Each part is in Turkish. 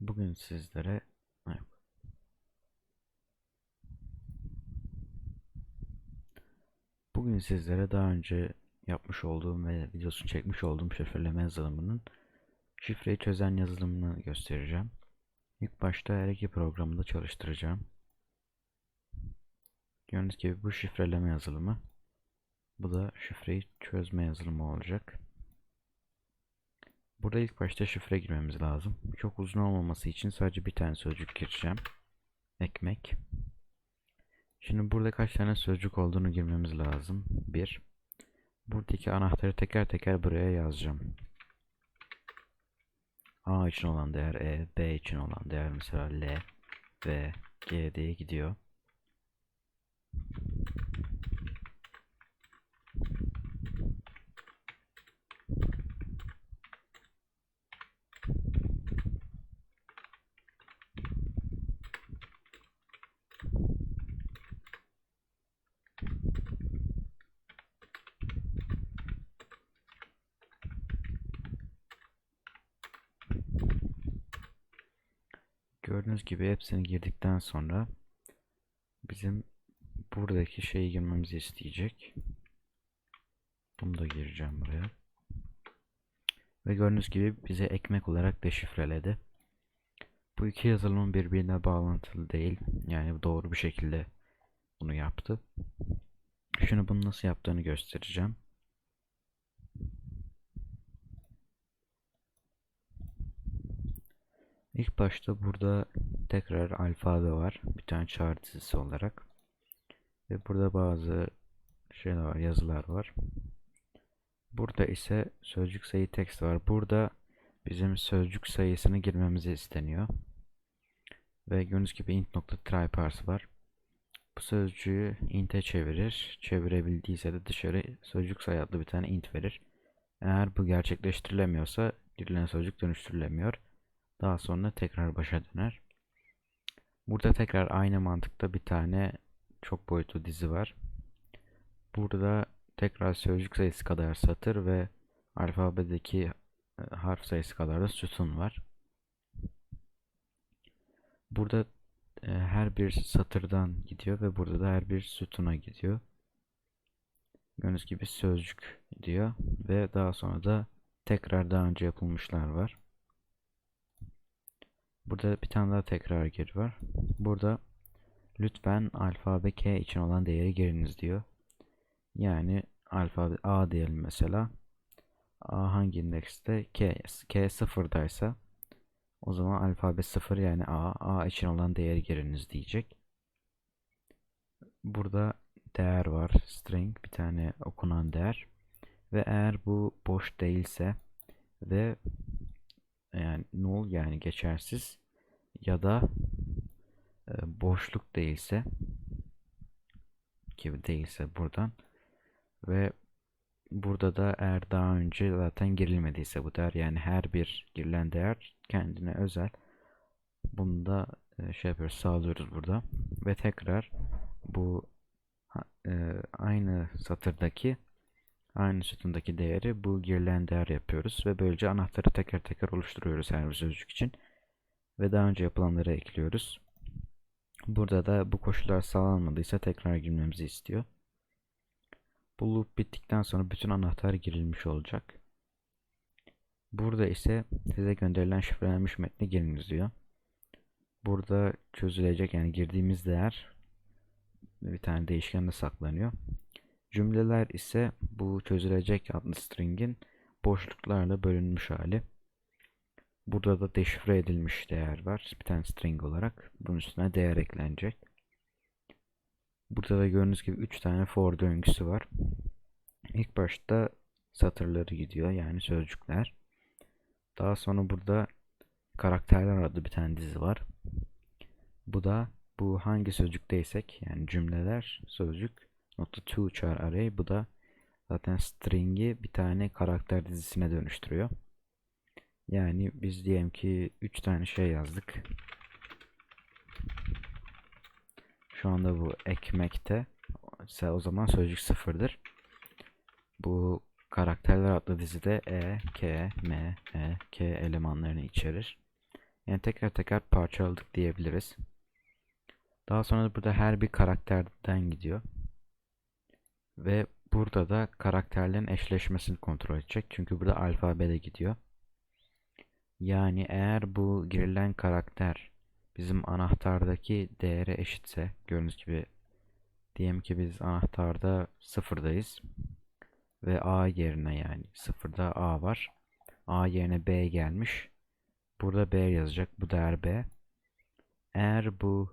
Bugün sizlere. Bugün sizlere daha önce yapmış olduğum ve videosunu çekmiş olduğum şifreleme yazılımının şifreyi çözen yazılımını göstereceğim. İlk başta her iki programı da çalıştıracağım. Gördüğünüz gibi bu şifreleme yazılımı. Bu da şifreyi çözme yazılımı olacak. Burada ilk başta şifre girmemiz lazım. Çok uzun olmaması için sadece bir tane sözcük gireceğim. Ekmek. Şimdi burada kaç tane sözcük olduğunu girmemiz lazım. Bir. Buradaki anahtarı teker teker buraya yazacağım. A için olan değer E, B için olan değer mesela L ve G diye gidiyor. Gördüğünüz gibi hepsini girdikten sonra bizim buradaki şeyi girmemizi isteyecek. Bunu da gireceğim buraya. Ve gördüğünüz gibi bize ekmek olarak deşifreledi. Bu iki yazılımın birbirine bağlantılı değil. Yani doğru bir şekilde bunu yaptı. Şunu bunu nasıl yaptığını göstereceğim. İlk başta burada tekrar alfabe var. Bir tane çağrı dizisi olarak. Ve burada bazı şeyler var, yazılar var. Burada ise sözcük sayı text var. Burada bizim sözcük sayısını girmemizi isteniyor. Ve gördüğünüz gibi int.try parse var. Bu sözcüğü int'e çevirir. Çevirebildiyse de dışarı sözcük sayı adlı bir tane int verir. Eğer bu gerçekleştirilemiyorsa girilen sözcük dönüştürülemiyor. Daha sonra tekrar başa döner. Burada tekrar aynı mantıkta bir tane çok boyutlu dizi var. Burada tekrar sözcük sayısı kadar satır ve alfabedeki e, harf sayısı kadar da sütun var. Burada e, her bir satırdan gidiyor ve burada da her bir sütuna gidiyor. Gördüğünüz gibi sözcük diyor ve daha sonra da tekrar daha önce yapılmışlar var. Burada bir tane daha tekrar gir var. Burada lütfen alfabe K için olan değeri giriniz diyor. Yani alfabe A diyelim mesela. A hangi indekste? K, K sıfırdaysa o zaman alfabe 0 yani A, A için olan değeri giriniz diyecek. Burada değer var. String bir tane okunan değer. Ve eğer bu boş değilse ve yani null yani geçersiz ya da e, boşluk değilse gibi değilse buradan ve burada da eğer daha önce zaten girilmediyse bu değer yani her bir girilen değer kendine özel. Bunu da e, şey yapıyoruz sağlıyoruz burada ve tekrar bu e, aynı satırdaki aynı sütundaki değeri bu girilen değer yapıyoruz ve böylece anahtarı teker teker oluşturuyoruz her bir sözcük için ve daha önce yapılanları ekliyoruz. Burada da bu koşullar sağlanmadıysa tekrar girmemizi istiyor. Bu loop bittikten sonra bütün anahtar girilmiş olacak. Burada ise size gönderilen şifrelenmiş metni giriniz diyor. Burada çözülecek yani girdiğimiz değer bir tane değişkende saklanıyor. Cümleler ise bu çözülecek adlı string'in boşluklarla bölünmüş hali. Burada da deşifre edilmiş değer var. Bir tane string olarak. Bunun üstüne değer eklenecek. Burada da gördüğünüz gibi 3 tane for döngüsü var. İlk başta satırları gidiyor yani sözcükler. Daha sonra burada karakterler adlı bir tane dizi var. Bu da bu hangi sözcükteysek yani cümleler sözcük nokta to char array bu da zaten string'i bir tane karakter dizisine dönüştürüyor. Yani biz diyelim ki 3 tane şey yazdık. Şu anda bu ekmekte o zaman sözcük sıfırdır. Bu karakterler adlı dizide E, K, M, E, K elemanlarını içerir. Yani tekrar tekrar parçaladık diyebiliriz. Daha sonra burada her bir karakterden gidiyor. Ve burada da karakterlerin eşleşmesini kontrol edecek. Çünkü burada alfabede gidiyor. Yani eğer bu girilen karakter bizim anahtardaki değere eşitse gördüğünüz gibi diyelim ki biz anahtarda sıfırdayız ve A yerine yani sıfırda A var. A yerine B gelmiş. Burada B yazacak. Bu değer B. Eğer bu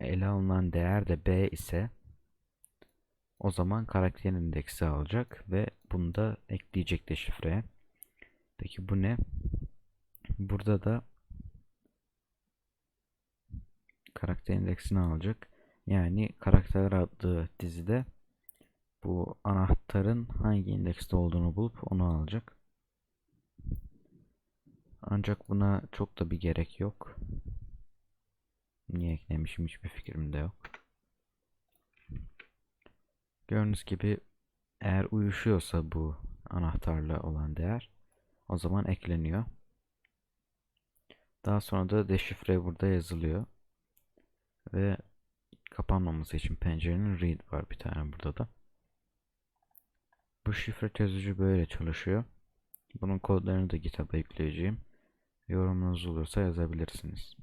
ele alınan değer de B ise o zaman karakterin indeksi alacak ve bunu da ekleyecek deşifreye. Peki bu ne? Burada da karakter indeksini alacak. Yani karakterler adlı dizide bu anahtarın hangi indekste olduğunu bulup onu alacak. Ancak buna çok da bir gerek yok. Niye eklemişim hiçbir fikrim de yok. Gördüğünüz gibi eğer uyuşuyorsa bu anahtarla olan değer o zaman ekleniyor. Daha sonra da deşifre burada yazılıyor. Ve kapanmaması için pencerenin read var bir tane burada da. Bu şifre çözücü böyle çalışıyor. Bunun kodlarını da GitHub'a yükleyeceğim. Yorumunuz olursa yazabilirsiniz.